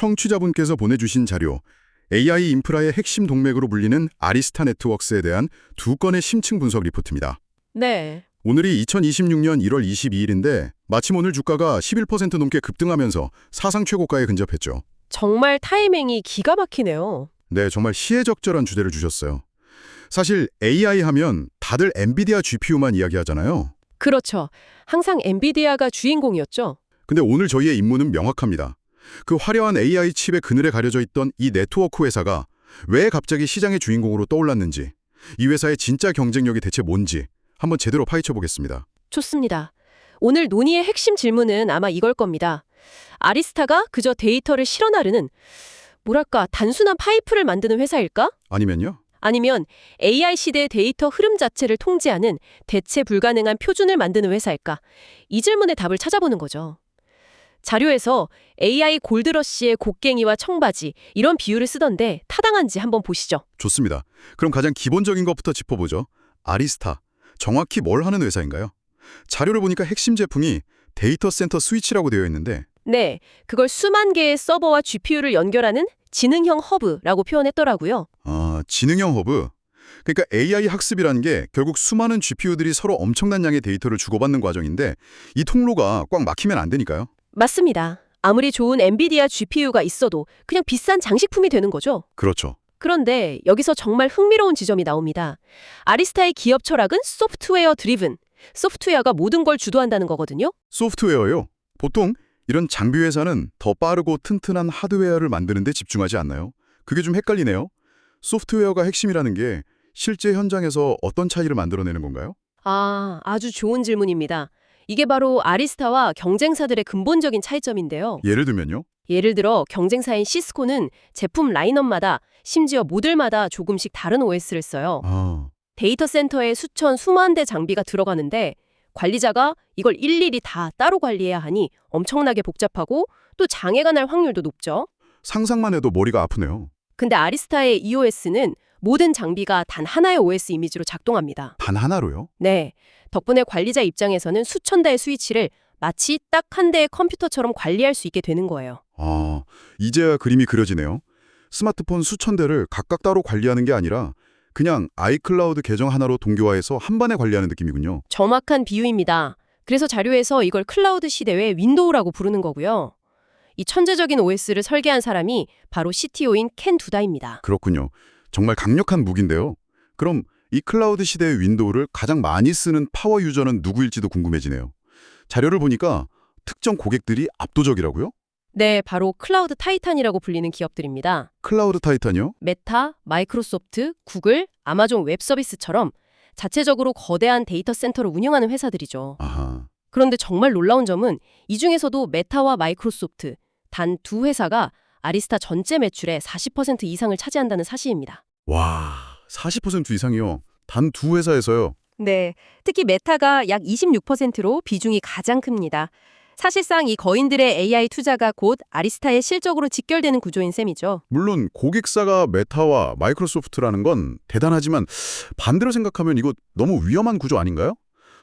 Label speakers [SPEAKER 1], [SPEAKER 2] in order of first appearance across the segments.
[SPEAKER 1] 청취자분께서 보내주신 자료, AI 인프라의 핵심 동맥으로 불리는 아리스타 네트워크스에 대한 두 건의 심층 분석 리포트입니다.
[SPEAKER 2] 네.
[SPEAKER 1] 오늘이 2026년 1월 22일인데 마침 오늘 주가가 11% 넘게 급등하면서 사상 최고가에 근접했죠.
[SPEAKER 2] 정말 타이밍이 기가 막히네요.
[SPEAKER 1] 네, 정말 시의적절한 주제를 주셨어요. 사실 AI 하면 다들 엔비디아 GPU만 이야기하잖아요.
[SPEAKER 2] 그렇죠. 항상 엔비디아가 주인공이었죠.
[SPEAKER 1] 근데 오늘 저희의 임무는 명확합니다. 그 화려한 AI 칩의 그늘에 가려져 있던 이 네트워크 회사가 왜 갑자기 시장의 주인공으로 떠올랐는지, 이 회사의 진짜 경쟁력이 대체 뭔지 한번 제대로 파헤쳐 보겠습니다.
[SPEAKER 2] 좋습니다. 오늘 논의의 핵심 질문은 아마 이걸 겁니다. 아리스타가 그저 데이터를 실어 나르는 뭐랄까 단순한 파이프를 만드는 회사일까?
[SPEAKER 1] 아니면요?
[SPEAKER 2] 아니면 AI 시대의 데이터 흐름 자체를 통제하는 대체 불가능한 표준을 만드는 회사일까? 이 질문의 답을 찾아보는 거죠. 자료에서 AI 골드러시의 곡괭이와 청바지 이런 비유를 쓰던데 타당한지 한번 보시죠.
[SPEAKER 1] 좋습니다. 그럼 가장 기본적인 것부터 짚어보죠. 아리스타. 정확히 뭘 하는 회사인가요? 자료를 보니까 핵심 제품이 데이터 센터 스위치라고 되어 있는데
[SPEAKER 2] 네, 그걸 수만 개의 서버와 GPU를 연결하는 지능형 허브라고 표현했더라고요.
[SPEAKER 1] 아, 지능형 허브. 그러니까 AI 학습이라는 게 결국 수많은 GPU들이 서로 엄청난 양의 데이터를 주고받는 과정인데 이 통로가 꽉 막히면 안 되니까요.
[SPEAKER 2] 맞습니다. 아무리 좋은 엔비디아 GPU가 있어도 그냥 비싼 장식품이 되는 거죠.
[SPEAKER 1] 그렇죠.
[SPEAKER 2] 그런데 여기서 정말 흥미로운 지점이 나옵니다. 아리스타의 기업 철학은 소프트웨어 드리븐. 소프트웨어가 모든 걸 주도한다는 거거든요.
[SPEAKER 1] 소프트웨어요. 보통 이런 장비 회사는 더 빠르고 튼튼한 하드웨어를 만드는 데 집중하지 않나요? 그게 좀 헷갈리네요. 소프트웨어가 핵심이라는 게 실제 현장에서 어떤 차이를 만들어내는 건가요?
[SPEAKER 2] 아, 아주 좋은 질문입니다. 이게 바로 아리스타와 경쟁사들의 근본적인 차이점인데요.
[SPEAKER 1] 예를 들면요.
[SPEAKER 2] 예를 들어 경쟁사인 시스코는 제품 라인업마다 심지어 모델마다 조금씩 다른 OS를 써요.
[SPEAKER 1] 아,
[SPEAKER 2] 데이터 센터에 수천 수만 대 장비가 들어가는데 관리자가 이걸 일일이 다 따로 관리해야 하니 엄청나게 복잡하고 또 장애가 날 확률도 높죠.
[SPEAKER 1] 상상만 해도 머리가 아프네요.
[SPEAKER 2] 근데 아리스타의 EOS는 모든 장비가 단 하나의 OS 이미지로 작동합니다.
[SPEAKER 1] 단 하나로요?
[SPEAKER 2] 네. 덕분에 관리자 입장에서는 수천 대의 스위치를 마치 딱 한 대의 컴퓨터처럼 관리할 수 있게 되는 거예요.
[SPEAKER 1] 아, 이제야 그림이 그려지네요. 스마트폰 수천 대를 각각 따로 관리하는 게 아니라 그냥 아이클라우드 계정 하나로 동기화해서 한 번에 관리하는 느낌이군요.
[SPEAKER 2] 정확한 비유입니다. 그래서 자료에서 이걸 클라우드 시대의 윈도우라고 부르는 거고요. 이 천재적인 OS를 설계한 사람이 바로 CTO인 켄 두다입니다.
[SPEAKER 1] 그렇군요. 정말 강력한 무기인데요. 그럼 이 클라우드 시대의 윈도우를 가장 많이 쓰는 파워 유저는 누구일지도 궁금해지네요. 자료를 보니까 특정 고객들이 압도적이라고요?
[SPEAKER 2] 네, 바로 클라우드 타이탄이라고 불리는 기업들입니다.
[SPEAKER 1] 클라우드 타이탄이요?
[SPEAKER 2] 메타, 마이크로소프트, 구글, 아마존 웹 서비스처럼 자체적으로 거대한 데이터 센터를 운영하는 회사들이죠.
[SPEAKER 1] 아하.
[SPEAKER 2] 그런데 정말 놀라운 점은 이 중에서도 메타와 마이크로소프트 단 두 회사가 아리스타 전체 매출의 40% 이상을 차지한다는 사실입니다.
[SPEAKER 1] 와, 40% 이상이요. 단 두 회사에서요.
[SPEAKER 2] 네, 특히 메타가 약 26%로 비중이 가장 큽니다. 사실상 이 거인들의 AI 투자가 곧 아리스타의 실적으로 직결되는 구조인 셈이죠.
[SPEAKER 1] 물론 고객사가 메타와 마이크로소프트라는 건 대단하지만 반대로 생각하면 이거 너무 위험한 구조 아닌가요?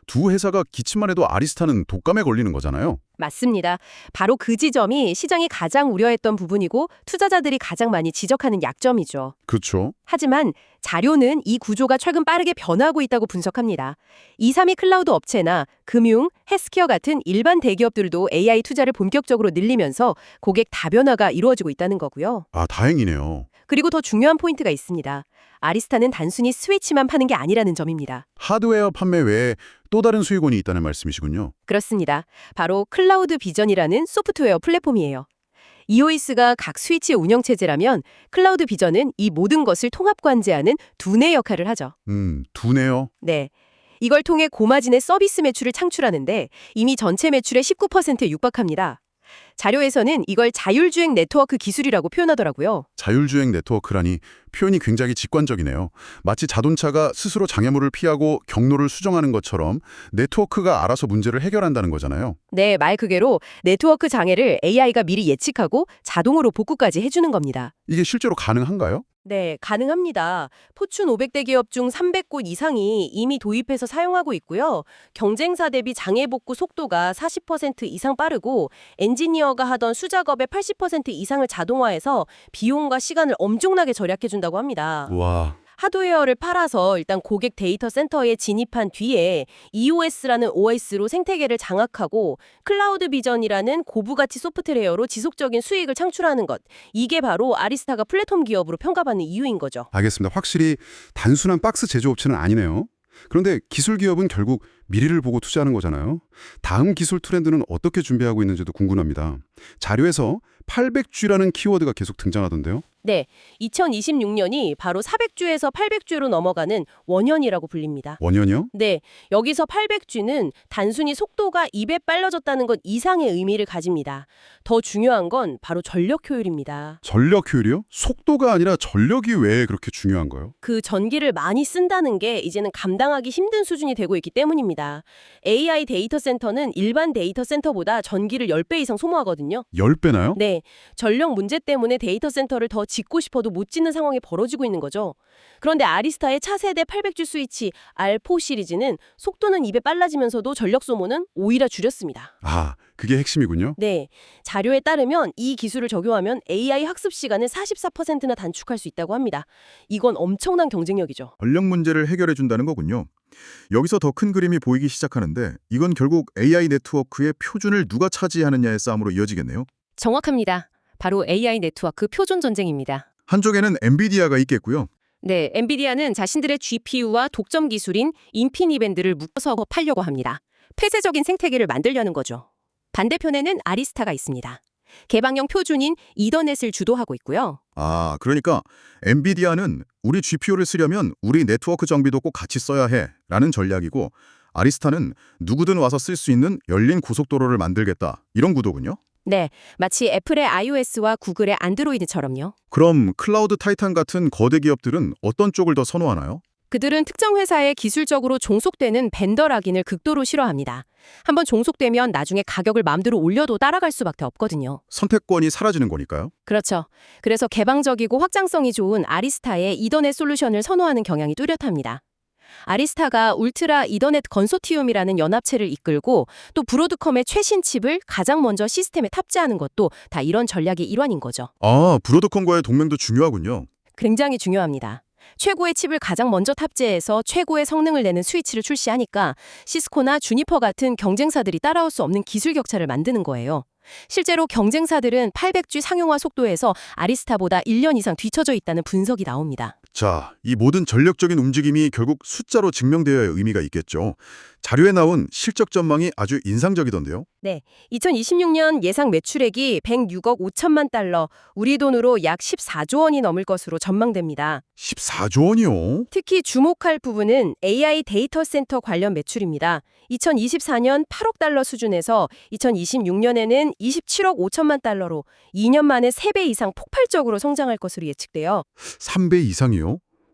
[SPEAKER 1] 두 회사가 기침만 해도 아리스타는 독감에 걸리는 거잖아요.
[SPEAKER 2] 맞습니다. 바로 그 지점이 시장이 가장 우려했던 부분이고 투자자들이 가장 많이 지적하는 약점이죠.
[SPEAKER 1] 그렇죠.
[SPEAKER 2] 하지만 자료는 이 구조가 최근 빠르게 변하고 있다고 분석합니다. 2, 3위 클라우드 업체나 금융, 헬스케어 같은 일반 대기업들도 AI 투자를 본격적으로 늘리면서 고객 다변화가 이루어지고 있다는 거고요.
[SPEAKER 1] 아, 다행이네요.
[SPEAKER 2] 그리고 더 중요한 포인트가 있습니다. 아리스타는 단순히 스위치만 파는 게 아니라는 점입니다.
[SPEAKER 1] 하드웨어 판매 외에 또 다른 수익원이 있다는 말씀이시군요.
[SPEAKER 2] 그렇습니다. 바로 클라우드 비전이라는 소프트웨어 플랫폼이에요. EOS가 각 스위치의 운영체제라면 클라우드 비전은 이 모든 것을 통합 관제하는 두뇌 역할을 하죠.
[SPEAKER 1] 음, 두네요.
[SPEAKER 2] 네. 이걸 통해 고마진의 서비스 매출을 창출하는데 이미 전체 매출의 19%에 육박합니다. 자료에서는 이걸 자율주행 네트워크 기술이라고 표현하더라고요.
[SPEAKER 1] 자율주행 네트워크라니
[SPEAKER 3] 표현이 굉장히 직관적이네요. 마치 자동차가 스스로 장애물을 피하고 경로를 수정하는 것처럼 네트워크가 알아서 문제를 해결한다는 거잖아요.
[SPEAKER 2] 네, 말 그대로 네트워크 장애를 AI가 미리 예측하고 자동으로 복구까지 해주는 겁니다.
[SPEAKER 3] 이게 실제로 가능한가요?
[SPEAKER 2] 네, 가능합니다. 포춘 500대 기업 중 300곳 이상이 이미 도입해서 사용하고 있고요. 경쟁사 대비 장애 복구 속도가 40% 이상 빠르고 엔지니어가 하던 수작업의 80% 이상을 자동화해서 비용과 시간을 엄청나게 절약해 준 다고 합니다.
[SPEAKER 3] 와,
[SPEAKER 2] 하드웨어를 팔아서 일단 고객 데이터 센터에 진입한 뒤에 EOS라는 OS로 생태계를 장악하고 클라우드 비전이라는 고부가치 소프트웨어로 지속적인 수익을 창출하는 것. 이게 바로 아리스타가 플랫폼 기업으로 평가받는 이유인 거죠.
[SPEAKER 4] 알겠습니다. 확실히 단순한 박스 제조업체는 아니네요. 그런데 기술 기업은 결국 미래를 보고 투자하는 거잖아요. 다음 기술 트렌드는 어떻게 준비하고 있는지도 궁금합니다. 자료에서 800G라는 키워드가 계속 등장하던데요.
[SPEAKER 2] 네, 2026년이 바로 400주에서 800주로 넘어가는 원년이라고 불립니다.
[SPEAKER 4] 원년이요?
[SPEAKER 2] 네, 여기서 800G는 단순히 속도가 2배 빨라졌다는 것 이상의 의미를 가집니다. 더 중요한 건 바로 전력 효율입니다.
[SPEAKER 4] 전력 효율이요? 속도가 아니라 전력이 왜 그렇게 중요한 거예요?
[SPEAKER 2] 그 전기를 많이 쓴다는 게 이제는 감당하기 힘든 수준이 되고 있기 때문입니다. AI 데이터 센터는 일반 데이터 센터보다 전기를 10배 이상 소모하거든요.
[SPEAKER 4] 10배나요?
[SPEAKER 2] 네, 전력 문제 때문에 데이터 센터를 더 짓고 싶어도 못 짓는 상황이 벌어지고 있는 거죠. 그런데 아리스타의 차세대 800주 스위치 R4 시리즈는 속도는 2배 빨라지면서도 전력 소모는 오히려 줄였습니다.
[SPEAKER 4] 아, 그게 핵심이군요.
[SPEAKER 2] 네, 자료에 따르면 이 기술을 적용하면 AI 학습 시간을 44%나 단축할 수 있다고 합니다. 이건 엄청난 경쟁력이죠.
[SPEAKER 1] 전력 문제를 해결해 준다는 거군요. 여기서 더 큰 그림이 보이기 시작하는데 이건 결국 AI 네트워크의 표준을 누가 차지하느냐의 싸움으로 이어지겠네요.
[SPEAKER 2] 정확합니다. 바로 AI 네트워크 표준 전쟁입니다.
[SPEAKER 1] 한쪽에는 엔비디아가 있겠고요.
[SPEAKER 2] 네, 엔비디아는 자신들의 GPU와 독점 기술인 인피니밴드를 묶어서 팔려고 합니다. 폐쇄적인 생태계를 만들려는 거죠. 반대편에는 아리스타가 있습니다. 개방형 표준인 이더넷을 주도하고 있고요.
[SPEAKER 1] 아, 그러니까 엔비디아는 우리 GPU를 쓰려면 우리 네트워크 정비도 꼭 같이 써야 해 라는 전략이고 아리스타는 누구든 와서 쓸 수 있는 열린 고속도로를 만들겠다 이런 구도군요.
[SPEAKER 2] 네, 마치 애플의 iOS와 구글의 안드로이드처럼요.
[SPEAKER 1] 그럼 클라우드 타이탄 같은 거대 기업들은 어떤 쪽을 더 선호하나요?
[SPEAKER 2] 그들은 특정 회사에 기술적으로 종속되는 벤더 락인을 극도로 싫어합니다. 한번 종속되면 나중에 가격을 마음대로 올려도 따라갈 수밖에 없거든요.
[SPEAKER 1] 선택권이 사라지는 거니까요.
[SPEAKER 2] 그렇죠. 그래서 개방적이고 확장성이 좋은 아리스타의 이더넷 솔루션을 선호하는 경향이 뚜렷합니다. 아리스타가 울트라 이더넷 건소티움이라는 연합체를 이끌고 또 브로드컴의 최신 칩을 가장 먼저 시스템에 탑재하는 것도 다 이런 전략의 일환인 거죠.
[SPEAKER 1] 아, 브로드컴과의 동맹도 중요하군요.
[SPEAKER 2] 굉장히 중요합니다. 최고의 칩을 가장 먼저 탑재해서 최고의 성능을 내는 스위치를 출시하니까 시스코나 주니퍼 같은 경쟁사들이 따라올 수 없는 기술 격차를 만드는 거예요. 실제로 경쟁사들은 800G 상용화 속도에서 아리스타보다 1년 이상 뒤처져 있다는 분석이 나옵니다.
[SPEAKER 1] 자, 이 모든 전력적인 움직임이 결국 숫자로 증명되어야 의미가 있겠죠. 자료에 나온 실적 전망이 아주 인상적이던데요.
[SPEAKER 2] 2026년 예상 매출액이 106억 5천만 달러, 우리 돈으로 약 14조 원이 넘을 것으로 전망됩니다.
[SPEAKER 1] 14조 원이요?
[SPEAKER 2] 특히 주목할 부분은 AI 데이터 센터 관련 매출입니다. 2024년 8억 달러 수준에서 2026년에는 27억 5천만 달러로 2년 만에 3배 이상 폭발적으로 성장할 것으로 예측돼요.
[SPEAKER 1] 3배 이상이요?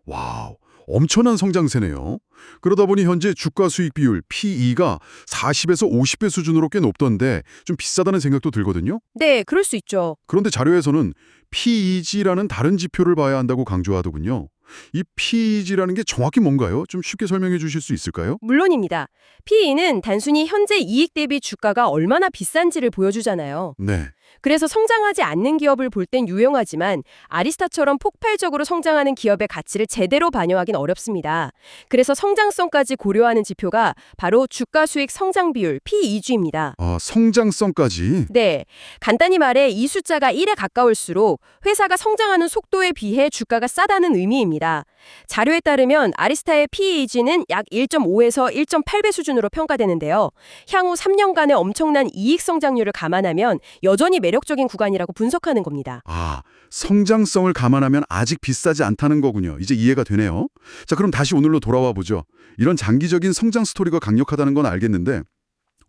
[SPEAKER 1] 와우, 엄청난 성장세네요. 그러다 보니 현재 주가 수익 비율 PE가 40에서 50배 수준으로 꽤 높던데 좀 비싸다는 생각도 들거든요.
[SPEAKER 2] 네, 그럴 수 있죠.
[SPEAKER 1] 그런데 자료에서는 PEG라는 다른 지표를 봐야 한다고 강조하더군요. 이 PEG라는 게 정확히 뭔가요? 좀 쉽게 설명해 주실 수 있을까요?
[SPEAKER 2] 물론입니다. PE는 단순히 현재 이익 대비 주가가 얼마나 비싼지를 보여주잖아요.
[SPEAKER 1] 네.
[SPEAKER 2] 그래서 성장하지 않는 기업을 볼 땐 유용하지만 아리스타처럼 폭발적으로 성장하는 기업의 가치를 제대로 반영하긴 어렵습니다. 그래서 성장성까지 고려하는 지표가 바로 주가 수익 성장 비율 PEG입니다.
[SPEAKER 1] 아, 성장성까지.
[SPEAKER 2] 네. 간단히 말해 이 숫자가 1에 가까울수록 회사가 성장하는 속도에 비해 주가가 싸다는 의미입니다. 자료에 따르면 아리스타의 PEG는 약 1.5에서 1.8배 수준으로 평가되는데요. 향후 3년간의 엄청난 이익 성장률을 감안하면 여전히 매력적인 구간이라고 분석하는 겁니다.
[SPEAKER 1] 아, 성장성을 감안하면 아직 비싸지 않다는 거군요. 이제 이해가 되네요. 자, 그럼 다시 오늘로 돌아와 보죠. 이런 장기적인 성장 스토리가 강력하다는 건 알겠는데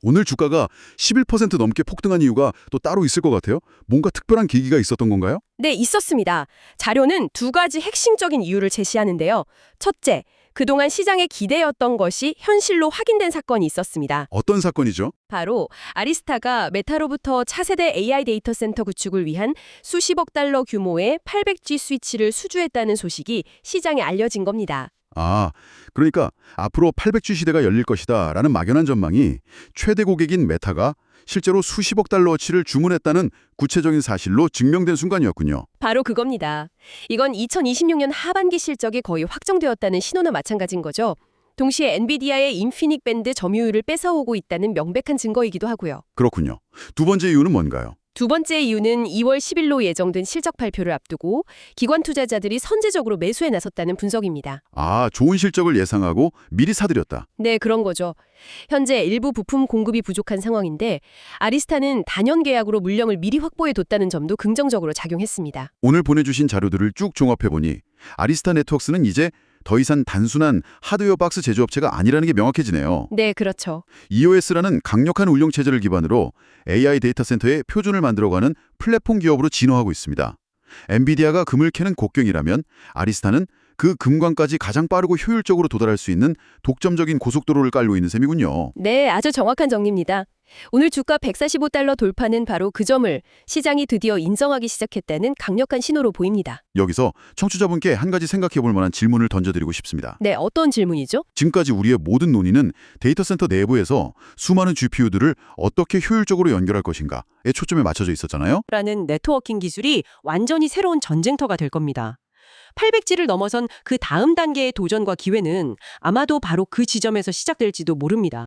[SPEAKER 1] 오늘 주가가 11% 넘게 폭등한 이유가 또 따로 있을 것 같아요. 뭔가 특별한 계기가 있었던 건가요?
[SPEAKER 2] 네, 있었습니다. 자료는 두 가지 핵심적인 이유를 제시하는데요. 첫째, 그동안 시장에 기대였던 것이 현실로 확인된 사건이 있었습니다.
[SPEAKER 1] 어떤 사건이죠?
[SPEAKER 2] 바로 아리스타가 메타로부터 차세대 AI 데이터 센터 구축을 위한 수십억 달러 규모의 800G 스위치를 수주했다는 소식이 시장에 알려진 겁니다.
[SPEAKER 1] 아, 그러니까 앞으로 800G 시대가 열릴 것이다 라는 막연한 전망이 최대 고객인 메타가 실제로 수십억 달러어치를 주문했다는 구체적인 사실로 증명된 순간이었군요.
[SPEAKER 2] 바로 그겁니다. 이건 2026년 하반기 실적이 거의 확정되었다는 신호나 마찬가지인 거죠. 동시에 엔비디아의 인피닉 밴드 점유율을 뺏어오고 있다는 명백한 증거이기도 하고요.
[SPEAKER 1] 그렇군요. 두 번째 이유는 뭔가요?
[SPEAKER 2] 두 번째 이유는 2월 10일로 예정된 실적 발표를 앞두고 기관 투자자들이 선제적으로 매수에 나섰다는 분석입니다.
[SPEAKER 1] 아, 좋은 실적을 예상하고 미리 사들였다.
[SPEAKER 2] 네, 그런 거죠. 현재 일부 부품 공급이 부족한 상황인데 아리스타는 단연 계약으로 물량을 미리 확보해 뒀다는 점도 긍정적으로 작용했습니다.
[SPEAKER 1] 오늘 보내주신 자료들을 쭉 종합해보니 아리스타 네트워크스는 이제 더 이상 단순한 하드웨어 박스 제조업체가 아니라는 게 명확해지네요.
[SPEAKER 2] 네, 그렇죠.
[SPEAKER 1] EOS라는 강력한 운영 체제를 기반으로 AI 데이터 센터의 표준을 만들어가는 플랫폼 기업으로 진화하고 있습니다. 엔비디아가 금을 캐는 곡경이라면 아리스타는 그 금광까지 가장 빠르고 효율적으로 도달할 수 있는 독점적인 고속도로를 깔고 있는 셈이군요.
[SPEAKER 2] 네, 아주 정확한 정리입니다. 오늘 주가 145달러 돌파는 바로 그 점을 시장이 드디어 인정하기 시작했다는 강력한 신호로 보입니다.
[SPEAKER 1] 여기서 청취자분께 한 가지 생각해 볼 만한 질문을 던져드리고 싶습니다.
[SPEAKER 2] 네, 어떤 질문이죠?
[SPEAKER 1] 지금까지 우리의 모든 논의는 데이터 센터 내부에서 수많은 GPU들을 어떻게 효율적으로 연결할 것인가에 초점에 맞춰져 있었잖아요.
[SPEAKER 5] 라는 네트워킹 기술이 완전히 새로운 전쟁터가 될 겁니다. 800G를 넘어선 그 다음 단계의 도전과 기회는 아마도 바로 그 지점에서 시작될지도 모릅니다.